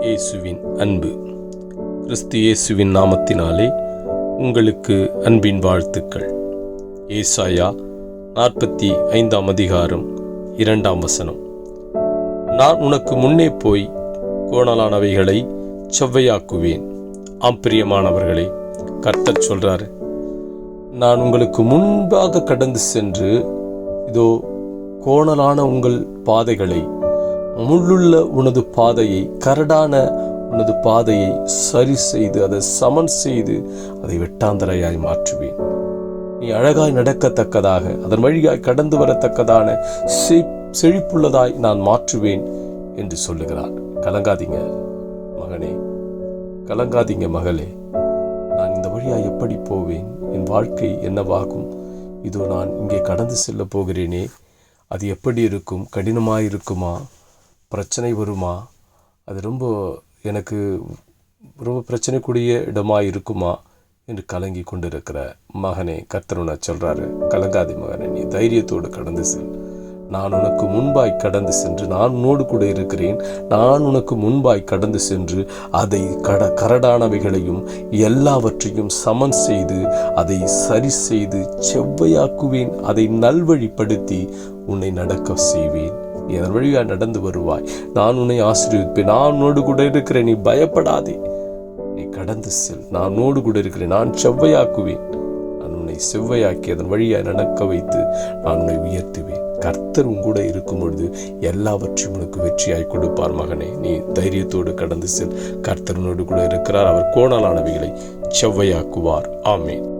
இயேசுவின் அன்பு. கிறிஸ்து இயேசுவின் நாமத்தினாலே உங்களுக்கு அன்பின் வாழ்த்துக்கள். ஏசாயா நாற்பத்தி ஐந்தாம் அதிகாரம் இரண்டாம் வசனம். நான் உனக்கு முன்னே போய் கோணலானவைகளை செவ்வையாக்குவேன். ஆம் பிரியமானவர்களே கர்த்தர் சொல்றாரு நான் உங்களுக்கு முன்பாக கடந்து சென்று இதோ கோணலான உங்கள் பாதைகளை முள்ளுள்ள உனது பாதையை கரடான உனது பாதையை சரி செய்து அதை சமன் செய்து அதை வெட்டாந்தரையாய் மாற்றுவேன். நீ அழகாய் நடக்கத்தக்கதாக அதன் வழியாய் கடந்து வரத்தக்கதான செழிப்புள்ளதாய் நான் மாற்றுவேன் என்று சொல்லுகிறார் கலங்காதீங்க மகனே. கலங்காதீங்க மகளே. நான் இந்த வழியாய் எப்படி போவேன்? என் வாழ்க்கை என்னவாகும்? இதோ நான் இங்கே கடந்து செல்ல போகிறேனே. அது எப்படி இருக்கும்? கடினமாக இருக்குமா? பிரச்சனை வருமா? அது ரொம்ப எனக்கு ரொம்ப பிரச்சனைக்குரிய இடமாக இருக்குமா? என்று கலங்கி கொண்டிருக்கிற மகனே கர்த்தருன சொல்கிறாரு கலங்காதி மகனே நீ தைரியத்தோடு கடந்து செல். நான் உனக்கு முன்பாய் கடந்து சென்று நான் உன்னோடு கூட இருக்கிறேன். நான் உனக்கு முன்பாய் கடந்து சென்று அதை கட கரடானவைகளையும் எல்லாவற்றையும் சமன் செய்து அதை சரி செய்து செவ்வையாக்குவேன். அதை நல்வழிப்படுத்தி உன்னை நடக்க செய்வேன். என் வழியாக நடந்து வருவாய். நான் உன்னை ஆசீர்வதிப்பேன். நான் உன்னோடு கூட இருக்கிறேன். நீ பயப்படாதே. நீ கடந்து செல். நான் உன்னோடு கூட இருக்கிறேன். நான் செவ்வையாக்குவேன். செவ்வையாக்கி அதன் நடக்க வைத்து நான் உன்னை உயர்த்துவேன். கர்த்தர் உங்கூட இருக்கும் பொழுது எல்லாவற்றையும் உனக்கு வெற்றியாய் கொடுப்பார் மகனே. நீ தைரியத்தோடு கடந்து செல். கர்த்தரனோடு கூட இருக்கிறார். அவர் கோணலானவைகளை செவ்வையாக்குவார். ஆமேன்.